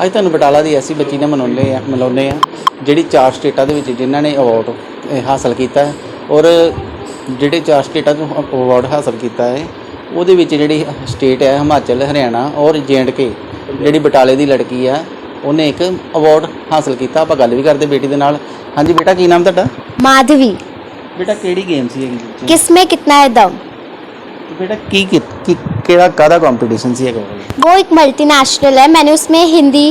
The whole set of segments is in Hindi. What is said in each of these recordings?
ਅੱਜ ਤੁਹਾਨੂੰ ਬਟਾਲਾ ਦੀ ਐਸੀ ਬੱਚੀ ਨੇ ਮਨਾਉਣੇ ਆ ਮਨਾਉਣੇ ਆ ਜਿਹੜੀ ਚਾਰ ਸਟੇਟਾਂ ਦੇ ਵਿੱਚ ਜਿਨ੍ਹਾਂ ਨੇ ਅਵਾਰਡ ਹਾਸਲ ਕੀਤਾ ਹੈ। ਔਰ ਜਿਹੜੇ ਚਾਰ ਸਟੇਟਾਂ ਤੋਂ ਅਵਾਰਡ ਹਾਸਲ ਕੀਤਾ ਹੈ ਉਹਦੇ ਵਿੱਚ ਜਿਹੜੀ ਸਟੇਟ ਹੈ ਹਿਮਾਚਲ ਹਰਿਆਣਾ ਔਰ ਕੇ ਜਿਹੜੀ ਬਟਾਲੇ ਦੀ ਲੜਕੀ ਆ ਉਹਨੇ ਇੱਕ ਅਵਾਰਡ ਹਾਸਲ ਕੀਤਾ। ਆਪਾਂ ਗੱਲ ਵੀ ਕਰਦੇ ਬੇਟੀ ਦੇ ਨਾਲ। ਹਾਂਜੀ ਬੇਟਾ ਕੀ ਨਾਮ ਤੁਹਾਡਾ? ਮਾਧਵੀ। ਬੇਟਾ ਕਿਹੜੀ ਗੇਮ ਸੀ ਇਹ ਕਿਸਮੇ ਕਿਤਨਾ ਹੈ ਦਮ? दम ਤੇ ਬੇਟਾ ਕੀ ਕੀ ਕੀ- ਕਿਹੜਾ ਕਾਹਦਾ ਕੰਪੀਟੀਸ਼ਨ ਸੀ ਹੈਗਾ ਉਹ? वो एक मल्टीनेशनल है मैंने उसमें हिंदी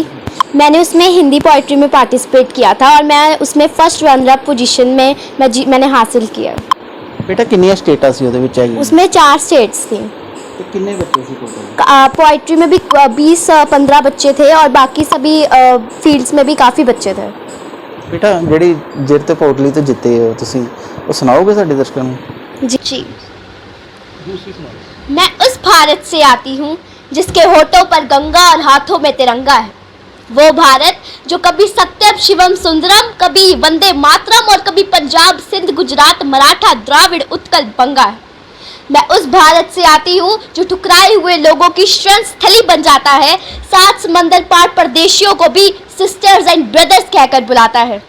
मैंने उसमें हिंदी पोइट्री में पार्टिसिपेट किया था और मैं उसमें फर्स्ट रनर पोजीशन में मैं जी मैंने हासिल किया ਬੇਟਾ ਕਿੰਨੀਆਂ ਸਟੇਟਾਂ ਸੀ ਉਹਦੇ ਵਿੱਚ ਹੈਗੀ उसमें चार स्टेट्स थी ਤੇ ਕਿੰਨੇ ਬੱਚੇ ਸੀ ਟੋਟਲ पोइट्री में भी बीस पंद्रह बच्चे थे और बाकी सभी फील्ड्स में भी काफ़ी बच्चे थे ਬੇਟਾ ਜਿਹੜੀ ਜਿੱਤ ਤੇ ਪੋਟਲੀ ਤੋਂ ਜਿੱਤੇ ਹੋ ਤੁਸੀਂ ਉਹ ਸੁਣਾਓਗੇ ਸਾਡੇ ਦਰਸ਼ਕਾਂ ਨੂੰ जी जी मैं उस भारत से आती हूँ, जिसके होठों पर गंगा और हाथों में तिरंगा है। वो भारत, जो कभी सत्यम, शिवम, सुंदरम, कभी वंदे मातरम और कभी पंजाब, सिंध, गुजरात, मराठा, द्राविड़, उत्कल, बंगा है। मैं उस भारत से आती हूँ, जो ठुकराए हुए लोगों की शरण स्थली बन जाता है, सात समंदर पार परदेशियों को भी सिस्टर्स एंड ब्रदर्स कहकर बुलाता है।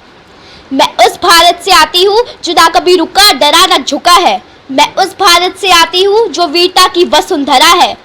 मैं उस भारत से आती हूँ जो ना कभी रुका, डरा, ना झुका है। मैं उस भारत से आती हूँ जो वीरता की वसुंधरा है।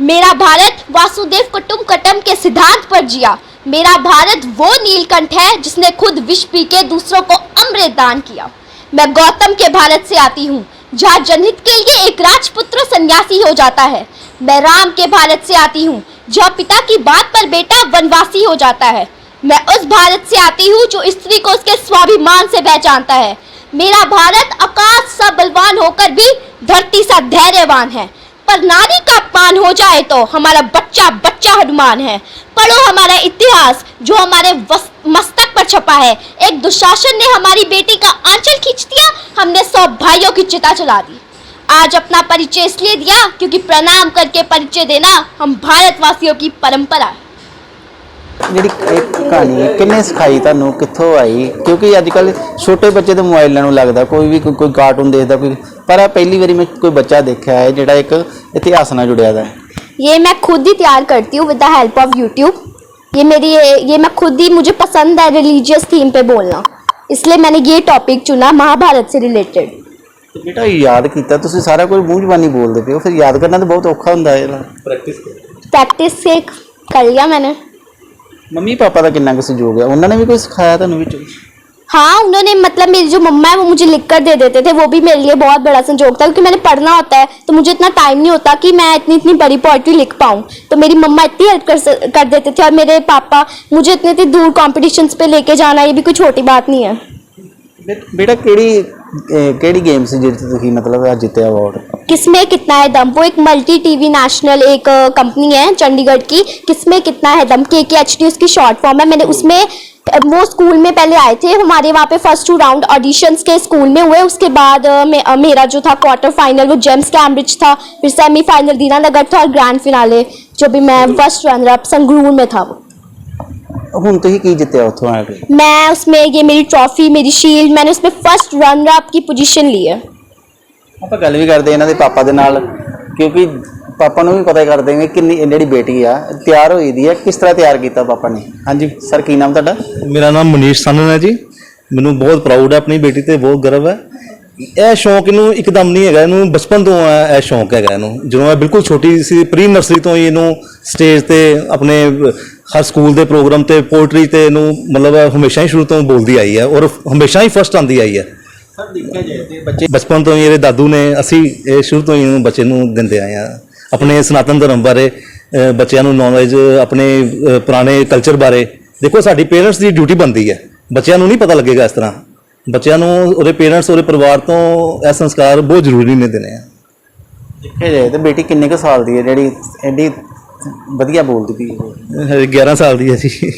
मेरा भारत वासुदेव कुटुम्बकटम के सिद्धांत पर जिया। मेरा भारत वो नीलकंठ है जिसने खुद विष पी के दूसरों को अमृत दान किया। मैं गौतम के भारत से आती हूँ, जहाँ जनहित के लिए एक राजपुत्र सन्यासी हो जाता है। मैं राम के भारत से आती हूँ, जहाँ पिता की बात पर बेटा वनवासी हो जाता है। मैं उस भारत से आती हूँ जो स्त्री को उसके स्वाभिमान से पहचानता है। मेरा भारत आकाश सा बलवान होकर भी धरती सा धैर्यवान है। पर नारी का अपमान हो जाए तो हमारा बच्चा बच्चा हनुमान है। पढ़ो हमारा इतिहास, जो हमारे मस्तक पर छपा है। एक दुशासन ने हमारी बेटी का आंचल खींच दिया, हमने सौ भाइयों की चिता चला दी। आज अपना परिचय इसलिए दिया क्योंकि प्रणाम करके परिचय देना हम भारतवासियों की परंपरा है। ਜਿਹੜੀ ਇਹ ਕਹਾਣੀ ਹੈ ਕਿੰਨੇ ਸਿਖਾਈ ਤੁਹਾਨੂੰ ਕਿੱਥੋਂ ਆਈ ਕਿਉਂਕਿ ਅੱਜ ਕੱਲ ਛੋਟੇ ਬੱਚੇ ਦੇ ਮੋਬਾਈਲਾਂ ਨੂੰ ਲੱਗਦਾ ਕੋਈ ਵੀ ਕੋਈ- ਕੋਈ ਕਾਰਟੂਨ ਦੇਖਦਾ ਕੋਈ ਪਰ ਆ ਪਹਿਲੀ ਵਾਰੀ ਮੈਂ ਕੋਈ ਬੱਚਾ ਦੇਖਿਆ ਹੈ ਜਿਹੜਾ ਇੱਕ ਇਤਿਹਾਸ ਨਾਲ ਜੁੜਿਆ ਦਾ ਹੈ ये मैं खुद ही तैयार करती हूँ with the help of YouTube ये मेरी ये मैं खुद ही मुझे पसंद है रिलीजियस थीम पे बोलना इसलिए मैंने ये टॉपिक चुना महाभारत से रिलेटेड ਤੇ ਬੇਟਾ ਯਾਦ ਕੀਤਾ ਤੁਸੀਂ ਸਾਰਾ ਕੁਝ ਮੂੰਹ ਜ਼ਬਾਨੀ ਬੋਲਦੇ ਪਏ ਹੋ ਫਿਰ ਯਾਦ ਕਰਨਾ ਤਾਂ ਬਹੁਤ ਔਖਾ ਹੁੰਦਾ ਹੈ ਇਹਦਾ प्रैक्टिस से कर लिया मैंने ਮੰਮੀ ਪਾਪਾ ਦਾ ਕਿੰਨਾ ਕੁ ਸਹਿਯੋਗ ਹੈ ਉਹਨਾਂ ਨੇ ਵੀ ਕੋਈ ਸਿਖਾਇਆ ਤੁਹਾਨੂੰ ਵਿੱਚ हाँ उन्होंने मतलब मेरी जो मम्मा है वो मुझे लिख कर दे देते थे वो भी मेरे लिए बहुत बड़ा संजोग था क्योंकि मैंने पढ़ना होता है तो मुझे इतना टाइम नहीं होता कि मैं इतनी इतनी बड़ी पोइट्री लिख पाऊँ तो मेरी मम्मा इतनी हेल्प कर स- कर देते थे और मेरे पापा मुझे इतने इतने दूर कॉम्पिटिशन्स पे लेके जाना ये भी कोई छोटी बात नहीं है ਬੇ- ਬੇਟਾ ਕਿਹੜੀ ਇਹ ਕਿਹੜੀ ਗੇਮ ਸੀ ਜਿਹਦੇ 'ਚ ਤੁਸੀਂ ਮਤਲਬ ਅੱਜ ਜਿੱਤਿਆ ਅਵਾਰਡ किसमें कितना है दम वो एक मल्टी टीवी नेशनल एक कंपनी है चंडीगढ़ की किसमें कितना है दम के के एच डी उसकी शॉर्ट फॉर्म है मैंने उसमें अ, वो स्कूल में पहले आए थे हमारे वहाँ पे फर्स्ट टू राउंड ऑडिशंस के स्कूल में हुए उसके बाद अ, मे, अ, मेरा जो था क्वार्टर फाइनल वो जेम्स कैम्ब्रिज था फिर सेमीफाइनल दीनानगर था और ग्रैंड फिनाले जो भी मैं फर्स्ट रनर अप संगरूर में था वो ਹੁਣ ਤੁਸੀਂ ਕੀ ਜਿੱਤਿਆ ਉੱਥੋਂ ਆ ਕੇ मैं उसमें ये मेरी ट्रॉफी मेरी शील्ड मैंने उसमें फर्स्ट रनर अप की पोजीशन ली है ਆਪਾਂ ਗੱਲ ਵੀ ਕਰਦੇ ਇਹਨਾਂ ਦੇ ਪਾਪਾ ਦੇ ਨਾਲ ਕਿਉਂਕਿ ਪਾਪਾ ਨੂੰ ਵੀ ਪਤਾ ਕਰਦੇ ਨੇ ਕਿੰਨੀ ਇਹ ਜਿਹੜੀ ਬੇਟੀ ਆ ਤਿਆਰ ਹੋਈ ਦੀ ਹੈ ਕਿਸ ਤਰ੍ਹਾਂ ਤਿਆਰ ਕੀਤਾ ਪਾਪਾ ਨੇ? ਹਾਂਜੀ। ਸਰ ਕੀ ਨਾਮ ਤੁਹਾਡਾ? ਮੇਰਾ ਨਾਮ ਮਨੀਸ਼ ਸਾਨਨ ਹੈ ਜੀ। ਮੈਨੂੰ ਬਹੁਤ ਪ੍ਰਾਊਡ ਹੈ ਆਪਣੀ ਬੇਟੀ ਤੇ ਬਹੁਤ ਗਰਵ ਹੈ। ਇਹ ਸ਼ੌਂਕ ਇਹਨੂੰ ਇੱਕਦਮ ਨਹੀਂ ਹੈਗਾ ਇਹਨੂੰ ਬਚਪਨ ਤੋਂ ਹੈ ਇਹ ਸ਼ੌਂਕ ਹੈਗਾ ਇਹਨੂੰ। ਜਦੋਂ ਇਹ ਬਿਲਕੁਲ ਛੋਟੀ ਸੀ ਪ੍ਰੀ ਨਰਸਰੀ ਤੋਂ ਹੀ ਇਹਨੂੰ ਸਟੇਜ ਤੇ ਆਪਣੇ ਹਰ ਸਕੂਲ ਦੇ ਪ੍ਰੋਗਰਾਮ ਤੇ ਪੋਇਟਰੀ ਤੇ ਇਹਨੂੰ ਮਤਲਬ ਹਮੇਸ਼ਾ ਹੀ ਸ਼ੁਰੂ ਤੋਂ ਬੋਲਦੀ ਆਈ ਹੈ ਔਰ ਹਮੇਸ਼ਾ ਹੀ ਫਸਟ ਆਂਦੀ ਆਈ ਹੈ। ਸਰ ਦੇਖਿਆ ਜਾਏ ਤੇ ਬੱਚੇ ਬਚਪਨ ਤੋਂ ਹੀ ਇਹਦੇ ਦਾਦੂ ਨੇ ਅਸੀਂ ਇਹ ਸ਼ੁਰੂ ਤੋਂ ਹੀ ਇਹਨੂੰ ਬੱਚੇ ਨੂੰ ਦਿੰਦੇ ਆਏ ਆ ਆਪਣੇ ਸਨਾਤਨ ਧਰਮ ਬਾਰੇ ਬੱਚਿਆਂ ਨੂੰ ਨੌਲੇਜ ਆਪਣੇ ਪੁਰਾਣੇ ਕਲਚਰ ਬਾਰੇ। ਦੇਖੋ ਸਾਡੀ ਪੇਰੈਂਟਸ ਦੀ ਡਿਊਟੀ ਬਣਦੀ ਹੈ। ਬੱਚਿਆਂ ਨੂੰ ਨਹੀਂ ਪਤਾ ਲੱਗੇਗਾ ਇਸ ਤਰ੍ਹਾਂ। ਬੱਚਿਆਂ ਨੂੰ ਉਹਦੇ ਪੇਰੈਂਟਸ ਉਹਦੇ ਪਰਿਵਾਰ ਤੋਂ ਇਹ ਸੰਸਕਾਰ ਬਹੁਤ ਜ਼ਰੂਰੀ ਨੇ ਦੇਣੇ ਆ। ਦੇਖਿਆ ਜਾਏ ਤੇ ਬੇਟੀ ਕਿੰਨੇ ਕੁ ਸਾਲ ਦੀ ਹੈ? ਜਿਹੜੀ ਐਡੀ ਵਧੀਆ ਬੋਲਦੀ ਪਈ ਹੈ। ਹਜੇ 11 ਸਾਲ ਦੀ ਹੈ ਜੀ।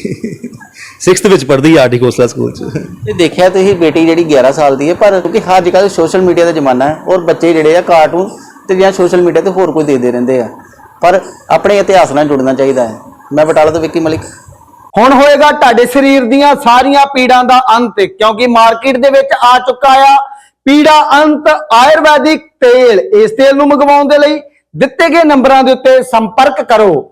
6th ਵਿੱਚ ਪੜ੍ਹਦੀ ਹੈ ਆਰਟੀ ਕੋਸਲਾ ਸਕੂਲ 'ਚ। ਤੇ ਦੇਖਿਆ ਤੁਸੀਂ ਬੇਟੀ ਜਿਹੜੀ 11 ਸਾਲ ਦੀ ਹੈ ਪਰ ਕਿਉਂਕਿ ਅੱਜ ਕੱਲ੍ਹ ਸੋਸ਼ਲ ਮੀਡੀਆ ਦਾ ਜ਼ਮਾਨਾ ਹੈ ਔਰ ਬੱਚੇ ਜਿਹੜੇ ਆ ਕਾਰਟੂਨ ਤੇ ਜਾਂ ਸੋਸ਼ਲ ਮੀਡੀਆ ਤੇ ਹੋਰ ਕੋਈ ਦੇਖਦੇ ਰਹਿੰਦੇ ਆ। ਪਰ ਆਪਣੇ ਇਤਿਹਾਸ ਨਾਲ ਜੁੜਨਾ ਚਾਹੀਦਾ ਹੈ। ਮੈਂ ਬਟਾਲਾ ਤੋਂ ਵਿੱਕੀ ਮਲਿਕ। ਹੁਣ ਹੋਏਗਾ ਤੁਹਾਡੇ ਸਰੀਰ ਦੀਆਂ ਸਾਰੀਆਂ ਪੀੜਾਂ ਦਾ ਅੰਤ ਕਿਉਂਕਿ ਮਾਰਕੀਟ ਦੇ ਵਿੱਚ ਆ ਚੁੱਕਾ ਆ ਪੀੜਾ ਅੰਤ ਆਯੁਰਵੈਦਿਕ ਤੇਲ। ਇਸ ਤੇਲ ਨੂੰ ਮੰਗਵਾਉਣ ਦੇ ਲਈ ਦਿੱਤੇ ਗਏ ਨੰਬਰਾਂ ਦੇ ਉੱਤੇ ਸੰਪਰਕ ਕਰੋ।